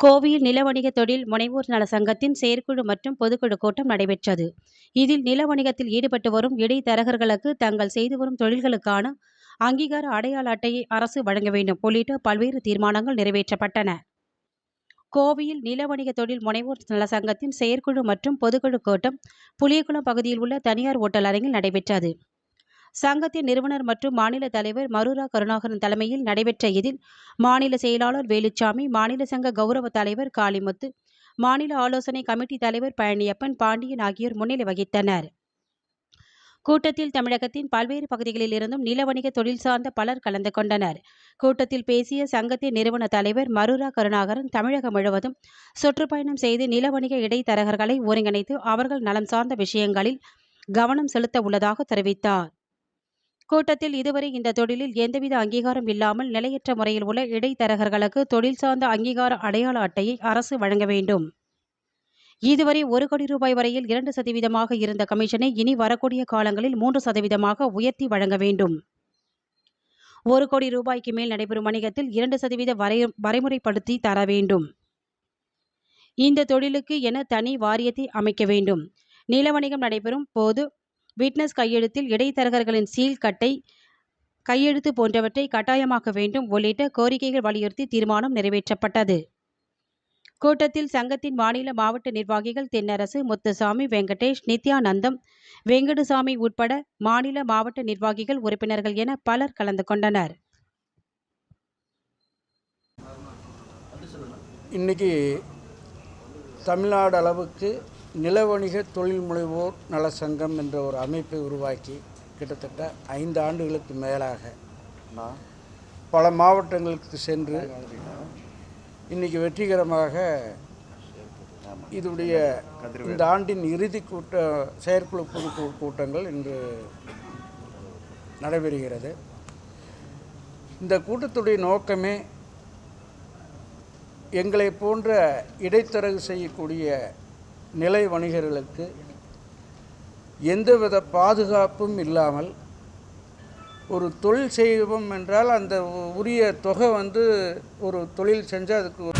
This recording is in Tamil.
கோவையில் நில வணிக தொழில் முனைவோர் நல சங்கத்தின் செயற்குழு மற்றும் பொதுக்குழு கூட்டம் நடைபெற்றது. இதில் நில வணிகத்தில் ஈடுபட்டு வரும் இடைத்தரகர்களுக்கு தங்கள் செய்து வரும் தொழில்களுக்கான அங்கீகார அடையாள அட்டையை அரசு வழங்க வேண்டும். உள்ளிட்ட பல்வேறு தீர்மானங்கள் நிறைவேற்றப்பட்டன. கோவையில் நில வணிக தொழில் முனைவோர் நல சங்கத்தின் செயற்குழு மற்றும் பொதுக்குழு கூட்டம் புளியகுளம் பகுதியில் உள்ள தனியார் ஓட்டல் அரங்கில் நடைபெற்றது. சங்கத்தின் நிறுவனர் மற்றும் மாநில தலைவர் மருரா கருணாகரன் தலைமையில் நடைபெற்ற இதில் மாநில செயலாளர் வேலுச்சாமி மாநில சங்க கௌரவ தலைவர் காளிமுத்து மாநில ஆலோசனை கமிட்டி தலைவர் பழனியப்பன் பாண்டியன் ஆகியோர் முன்னிலை வகித்தனர். கூட்டத்தில் தமிழகத்தின் பல்வேறு பகுதிகளில் இருந்தும் நில வணிக தொழில் சார்ந்த பலர் கலந்து கொண்டனர். கூட்டத்தில் பேசிய சங்கத்தின் நிறுவன தலைவர் மருரா கருணாகரன் தமிழகம் முழுவதும் சுற்றுப்பயணம் செய்து நில வணிக இடைத்தரகர்களை ஒருங்கிணைத்து அவர்கள் நலம் சார்ந்த விஷயங்களில் கவனம் செலுத்த உள்ளதாக தெரிவித்தார். கூட்டத்தில் இதுவரை இந்த தொழிலில் எந்தவித அங்கீகாரம் இல்லாமல் நிலையற்ற முறையில் உள்ள இடைத்தரகர்களுக்கு தொழில் சார்ந்த அங்கீகார அடையாள அட்டையை அரசு வழங்க வேண்டும். இதுவரை ஒரு கோடி ரூபாய் வரையில் இரண்டு சதவீதமாக இருந்த கமிஷனை இனி வரக்கூடிய காலங்களில் மூன்று சதவீதமாக உயர்த்தி வழங்க வேண்டும். ஒரு கோடி ரூபாய்க்கு மேல் நடைபெறும் வணிகத்தில் இரண்டு சதவீத வரை வரைமுறைப்படுத்தி தர வேண்டும். இந்த தொழிலுக்கு என தனி வாரியத்தை அமைக்க வேண்டும். நில வணிகம் நடைபெறும் போது விட்னஸ் கையெழுத்தில் இடைத்தரகர்களின் சீல் கட்டை கையெழுத்து போன்றவற்றை கட்டாயமாக்க வேண்டும் உள்ளிட்ட கோரிக்கைகள் வலியுறுத்தி தீர்மானம் நிறைவேற்றப்பட்டது. கூட்டத்தில் சங்கத்தின் மாநில மாவட்ட நிர்வாகிகள் தென்னரசு முத்துசாமி வெங்கடேஷ் நித்யானந்தம் வெங்கடசாமி உட்பட மாநில மாவட்ட நிர்வாகிகள் உறுப்பினர்கள் என பலர் கலந்து கொண்டனர். இன்றைக்கி தமிழ்நாடு அளவுக்கு நிலவணிக தொழில் முனைவோர் நல சங்கம் என்ற ஒரு அமைப்பை உருவாக்கி கிட்டத்தட்ட ஐந்து ஆண்டுகளுக்கு மேலாக பல மாவட்டங்களுக்கு சென்று இன்றைக்கி வெற்றிகரமாக இதனுடைய இந்த ஆண்டின் இறுதி கூட்ட செயற்குழு பொதுக்குழு கூட்டங்கள் இன்று நடைபெறுகிறது. இந்த கூட்டத்துடைய நோக்கமே எங்களை போன்ற இடைத்தரகு செய்யக்கூடிய நிலை வணிகர்களுக்கு எந்தவித பாதுகாப்பும் இல்லாமல் ஒரு தொழில் செய்வோம் என்றால் அந்த உரிய தொகை வந்து ஒரு தொழில் செஞ்சால் அதுக்கு ஒரு